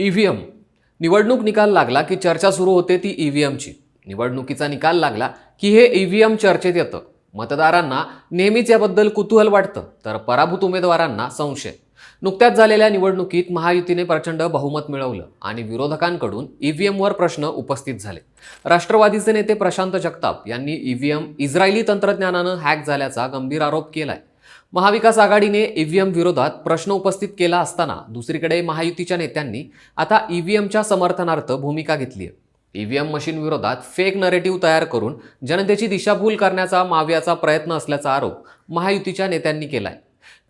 E V M. निवडणूक निकाल लागला की चर्चा सुरू होते ती ई व्ही एमची. निवडणुकीचा निकाल लागला की हे ई व्ही एम चर्चेत येतं. मतदारांना नेहमीच याबद्दल कुतूहल वाटतं तर पराभूत उमेदवारांना संशय. नुकत्याच झालेल्या निवडणुकीत महायुतीने प्रचंड बहुमत मिळवलं आणि विरोधकांकडून ईव्हीएमवर प्रश्न उपस्थित झाले. राष्ट्रवादीचे नेते प्रशांत जगताप यांनी ईव्हीएम इस्रायली तंत्रज्ञानानं हॅक झाल्याचा गंभीर आरोप केलाय. महाविकास आघाडीने ईव्हीएम विरोधात प्रश्न उपस्थित केला असताना दुसरीकडे महायुतीच्या नेत्यांनी आता ईव्हीएमच्या समर्थनार्थ भूमिका घेतली आहे. ईव्हीएम मशीन विरोधात फेक नरेटिव्ह तयार करून जनतेची दिशाभूल करण्याचा माव्याचा प्रयत्न असल्याचा आरोप महायुतीच्या नेत्यांनी केलाय.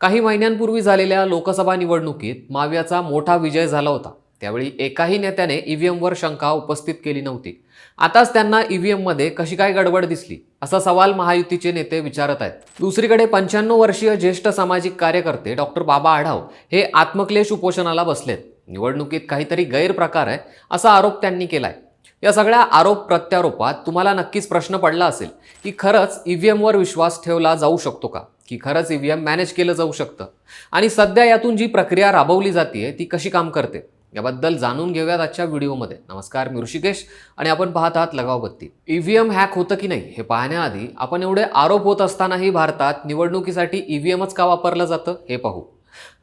काही महिन्यांपूर्वी झालेल्या लोकसभा निवडणुकीत माव्याचा मोठा विजय झाला होता. त्यावेळी एकाही नेत्याने ईव्हीएमवर शंका उपस्थित केली नव्हती. आताच त्यांना ईव्हीएममध्ये कशी काय गडबड दिसली असा सवाल महायुतीचे नेते विचारत आहेत. दुसरीकडे पंच्याण्णव वर्षीय ज्येष्ठ सामाजिक कार्यकर्ते डॉक्टर बाबा आढाव हे आत्मक्लेश उपोषणाला बसलेत. निवडणुकीत काहीतरी गैरप्रकार आहे असा आरोप त्यांनी केलाय. या सगळ्या आरोप प्रत्यारोपात तुम्हाला नक्कीच प्रश्न पडला असेल की खरंच ईव्हीएमवर विश्वास ठेवला जाऊ शकतो का? की खरंच ईव्हीएम मॅनेज केलं जाऊ शकतं? आणि सध्या यातून जी प्रक्रिया राबवली जाते ती कशी काम करते? याबद्दल जाणून घेऊयात आजच्या व्हिडिओमध्ये. नमस्कार मी ऋषिकेश आणि आपण पाहत आहात लगावबत्ती. ईव्हीएम हॅक होतं की नाही हे पाहण्याआधी आपण एवढे आरोप होत असतानाही भारतात निवडणुकीसाठी ईव्हीएमच का वापरलं जातं हे पाहू.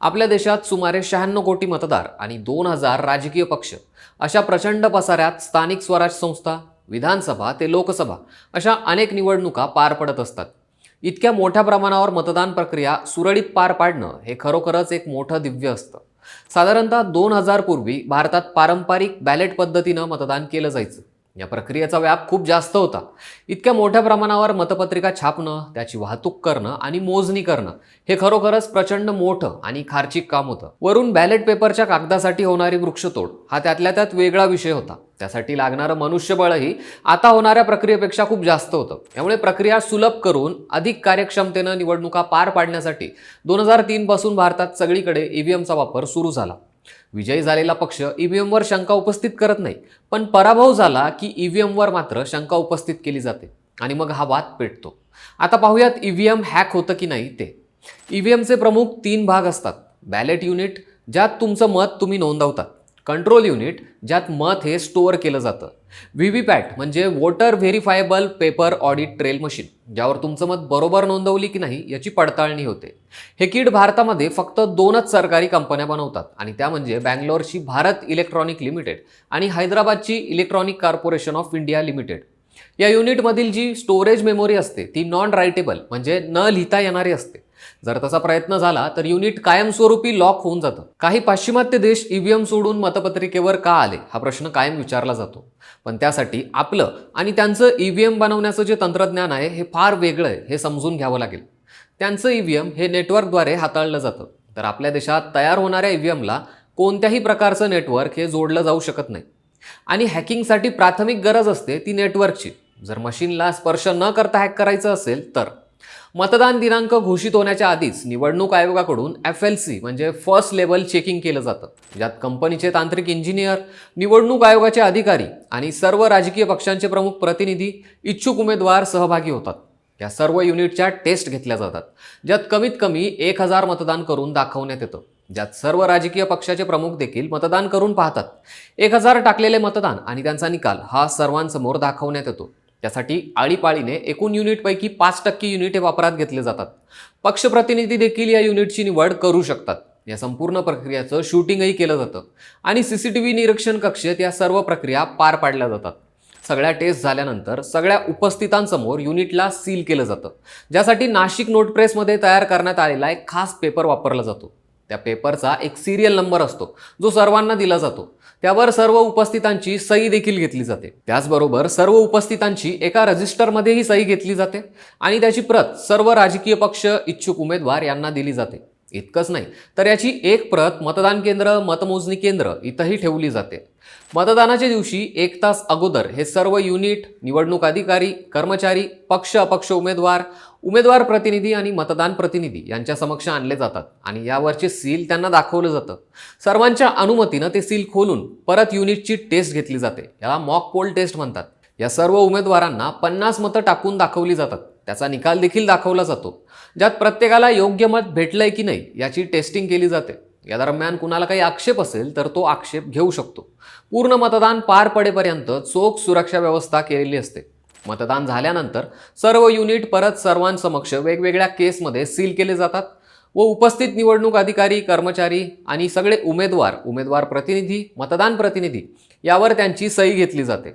आपल्या देशात सुमारे शहाण्णव कोटी मतदार आणि दोन हजार राजकीय पक्ष अशा प्रचंड पसाऱ्यात स्थानिक स्वराज संस्था विधानसभा ते लोकसभा अशा अनेक निवडणुका पार पडत असतात. इतक्या मोठ्या प्रमाणावर मतदान प्रक्रिया सुरळीत पार पाडणं हे खरोखरच एक मोठं दिव्य असतं. साधारणतः दोन हजार पूर्वी भारतात पारंपरिक बॅलेट पद्धतीनं मतदान केलं जायचं. या प्रक्रियेचा व्याप खूप जास्त होता. इतक्या मोठ्या प्रमाणावर मतपत्रिका छापणं त्याची वाहतूक करणं आणि मोजणी करणं हे खरोखरच प्रचंड मोठं आणि खार्चिक काम होतं. वरून बॅलेट पेपरच्या कागदासाठी होणारी वृक्षतोड हा त्यातल्या त्यात वेगळा विषय होता. त्यासाठी लागणारं मनुष्यबळही आता होणाऱ्या प्रक्रियेपेक्षा खूप जास्त होतं. त्यामुळे प्रक्रिया सुलभ करून अधिक कार्यक्षमतेनं निवडणुका पार पाडण्यासाठी दोन हजार तीनपासून भारतात सगळीकडे ईव्हीएमचा वापर सुरू झाला. विजयी झालेला पक्ष ईव्हीएमवर शंका उपस्थित करत नाही पण पराभव झाला की ईव्हीएमवर मात्र शंका उपस्थित केली जाते आणि मग हा वाद पेटतो. आता पाहूयात ईव्हीएम हॅक होतं की नाही ते. ईव्हीएमचे प्रमुख तीन भाग असतात. बॅलेट युनिट ज्यात तुमचं मत तुम्ही नोंदवतात. कंट्रोल युनिट ज्यात मत हे स्टोअर केलं जातं. व्ही व्ही पॅट म्हणजे voter verifiable paper audit trail machine ज्यावर तुमचं मत बरोबर नोंदवली की नाही याची पडताळणी होते. हे किट भारतामध्ये फक्त दोनच सरकारी कंपन्या बनवतात आणि त्या म्हणजे बँगलोरची भारत इलेक्ट्रॉनिक लिमिटेड आणि हैदराबादची electronic corporation of India limited या युनिटमधील जी स्टोरेज मेमोरी असते ती नॉन रायटेबल म्हणजे न लिहिता येणारी असते. जर तसा प्रयत्न झाला तर युनिट कायमस्वरूपी लॉक होऊन जातं. काही पाश्चिमात्य देश ईव्हीएम सोडून मतपत्रिकेवर का आले? हा प्रश्न कायम विचारला जातो. पण त्यासाठी आपलं आणि त्यांचं ईव्हीएम बनवण्याचं जे तंत्रज्ञान आहे हे फार वेगळं आहे हे समजून घ्यावं लागेल. त्यांचं ईव्हीएम हे नेटवर्कद्वारे हाताळलं जातं. तर आपल्या देशात तयार होणाऱ्या ईव्हीएमला कोणत्याही प्रकारचं नेटवर्क हे जोडलं जाऊ शकत नाही. आणि हॅकिंगसाठी प्राथमिक गरज असते ती नेटवर्कची. जर मशीनला स्पर्श न करता हॅक करायचं असेल तर. मतदान दिनांक घोषित होण्याच्या आधीच निवडणूक आयोगाकडून एफ एल सी म्हणजे फर्स्ट लेवल चेकिंग केलं जातं. ज्यात कंपनीचे तांत्रिक इंजिनियर निवडणूक आयोगाचे अधिकारी आणि सर्व राजकीय पक्षांचे प्रमुख प्रतिनिधी इच्छुक उमेदवार सहभागी होतात. या सर्व युनिटच्या टेस्ट घेतल्या जातात ज्यात कमीत कमी एक हजार मतदान करून दाखवण्यात येतं. ज्यात सर्व राजकीय पक्षाचे प्रमुख देखील मतदान करून पाहतात. एक हजार टाकलेले मतदान आणि त्यांचा निकाल हा सर्वांसमोर दाखवण्यात येतो. त्यासाठी आळीपाळीने एकूण युनिटपैकी पाच टक्के युनिट हे वापरात घेतले जातात. पक्षप्रतिनिधी देखील या युनिटची निवड करू शकतात. या संपूर्ण प्रक्रियेचं शूटिंगही केलं जातं आणि सी सी टी व्ही निरीक्षण कक्षेत या सर्व प्रक्रिया पार पाडल्या जातात. सगळ्या टेस्ट झाल्यानंतर सगळ्या उपस्थितांसमोर युनिटला सील केलं जातं. ज्यासाठी नाशिक नोट प्रेसमध्ये तयार करण्यात आलेला एक खास पेपर वापरला जातो. त्या पेपरचा एक सिरियल नंबर असतो जो सर्वांना दिला जातो. त्यावर सर्व उपस्थितांची सही देखील घेतली जाते. त्याचबरोबर सर्व उपस्थितांची एका रजिस्टरमध्येही सही घेतली जाते आणि त्याची प्रत सर्व राजकीय पक्ष इच्छुक उमेदवार यांना दिली जाते. इतकंच नाही तर याची एक प्रत मतदान केंद्र मतमोजणी केंद्र इथंही ठेवली जाते. मतदानाच्या दिवशी एक तास अगोदर हे सर्व युनिट निवडणूक अधिकारी कर्मचारी पक्ष अपक्ष उमेदवार उमेदवार प्रतिनिधी आणि मतदान प्रतिनिधी यांच्या समक्ष आणले जातात आणि यावरचे सील त्यांना दाखवलं जातं. सर्वांच्या अनुमतीनं ते सील खोलून परत युनिटची टेस्ट घेतली जाते. याला मॉक पोल टेस्ट म्हणतात. या सर्व उमेदवारांना पन्नास मतं टाकून दाखवली जातात. त्याचा निकाल देखील दाखवला जातो. ज्यात प्रत्येकाला योग्य मत भेटलंय की नाही याची टेस्टिंग केली जाते. या दरम्यान कुणाला काही आक्षेप असेल तर तो आक्षेप घेऊ शकतो. पूर्ण मतदान पार पडेपर्यंत चोख सुरक्षा व्यवस्था केलेली असते. मतदान झाल्यानंतर सर्व युनिट परत सर्वांसमक्ष वेगवेगळ्या केसमध्ये सील केले जातात व उपस्थित निवडणूक अधिकारी कर्मचारी आणि सगळे उमेदवार उमेदवार प्रतिनिधी मतदान प्रतिनिधी यावर त्यांची सही घेतली जाते.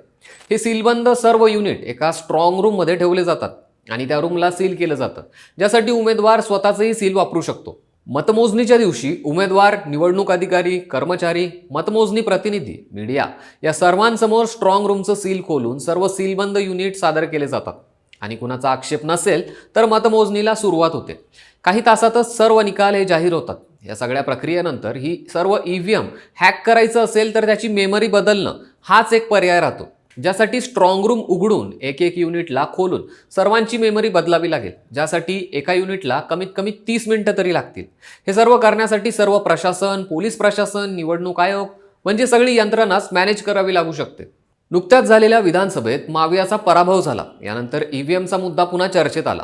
हे सीलबंद सर्व युनिट एका स्ट्रॉंग रूममध्ये ठेवले जातात आणि त्या रूमला सील केलं जातं. ज्यासाठी उमेदवार स्वतःचंही सील वापरू शकतो. मतमोजणीच्या दिवशी उमेदवार निवडणूक अधिकारी कर्मचारी मतमोजणी प्रतिनिधी मीडिया या सर्वांसमोर स्ट्रॉंग रूमचं सील खोलून सर्व सीलबंद युनिट सादर केले जातात. आणि कुणाचा आक्षेप नसेल तर मतमोजणीला सुरुवात होते. काही तासातच सर्व निकाल हे जाहीर होतात. या सगळ्या प्रक्रियेनंतर ही सर्व ई व्ही एम हॅक करायचं असेल तर त्याची मेमरी बदलणं हाच एक पर्याय राहतो. ज्यासाठी स्ट्रॉंग रूम उघडून एक एक युनिटला खोलून सर्वांची मेमरी बदलावी लागेल. ज्यासाठी एका युनिटला कमीत कमी तीस मिनिटं तरी लागतील. हे सर्व करण्यासाठी सर्व प्रशासन पोलीस प्रशासन निवडणूक आयोग म्हणजे सगळी यंत्रणाच मॅनेज करावी लागू शकते. नुकत्याच झालेल्या विधानसभेत मावियाचा पराभव झाला. यानंतर ईव्हीएमचा मुद्दा पुन्हा चर्चेत आला.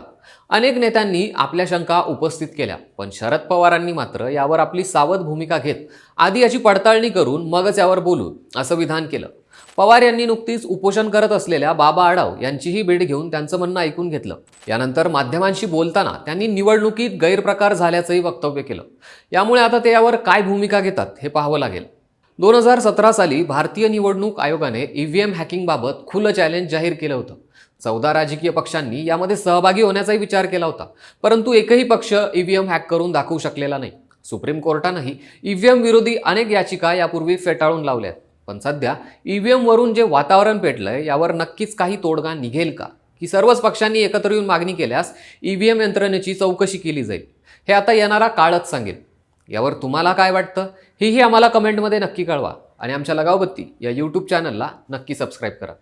अनेक नेत्यांनी आपल्या शंका उपस्थित केल्या पण शरद पवारांनी मात्र यावर आपली सावध भूमिका घेत आधी याची पडताळणी करून मगच यावर बोलू असं विधान केलं. पवार यांनी नुकतीच उपोषण करत असलेल्या बाबा आढाव यांचीही भेट घेऊन त्यांचं म्हणणं ऐकून घेतलं. यानंतर माध्यमांशी बोलताना त्यांनी निवडणुकीत गैरप्रकार झाल्याचंही वक्तव्य केलं. यामुळे आता ते यावर काय भूमिका घेतात हे पाहावं लागेल. दोन हजार सतरा साली भारतीय निवडणूक आयोगाने ईव्हीएम हॅकिंगबाबत खुलं चॅलेंज जाहीर केलं होतं. चौदा राजकीय पक्षांनी यामध्ये सहभागी होण्याचाही विचार केला होता. परंतु एकही पक्ष ईव्हीएम हॅक करून दाखवू शकलेला नाही. सुप्रीम कोर्टानंही ईव्हीएम विरोधी अनेक याचिका यापूर्वी फेटाळून लावल्यात. पण सध्या ईव्हीएमवरून जे वातावरण पेटलंय यावर नक्कीच काही तोडगा निघेल का? की सर्वच पक्षांनी एकत्र येऊन मागणी केल्यास ईव्हीएम यंत्रणेची चौकशी केली जाईल? हे आता येणारा काळच सांगेल. यावर तुम्हाला काय वाटतं? हेही आम्हाला कमेंटमध्ये नक्की कळवा. आणि आमच्या लगावबत्ती या यूट्यूब चॅनलला नक्की सबस्क्राईब करा.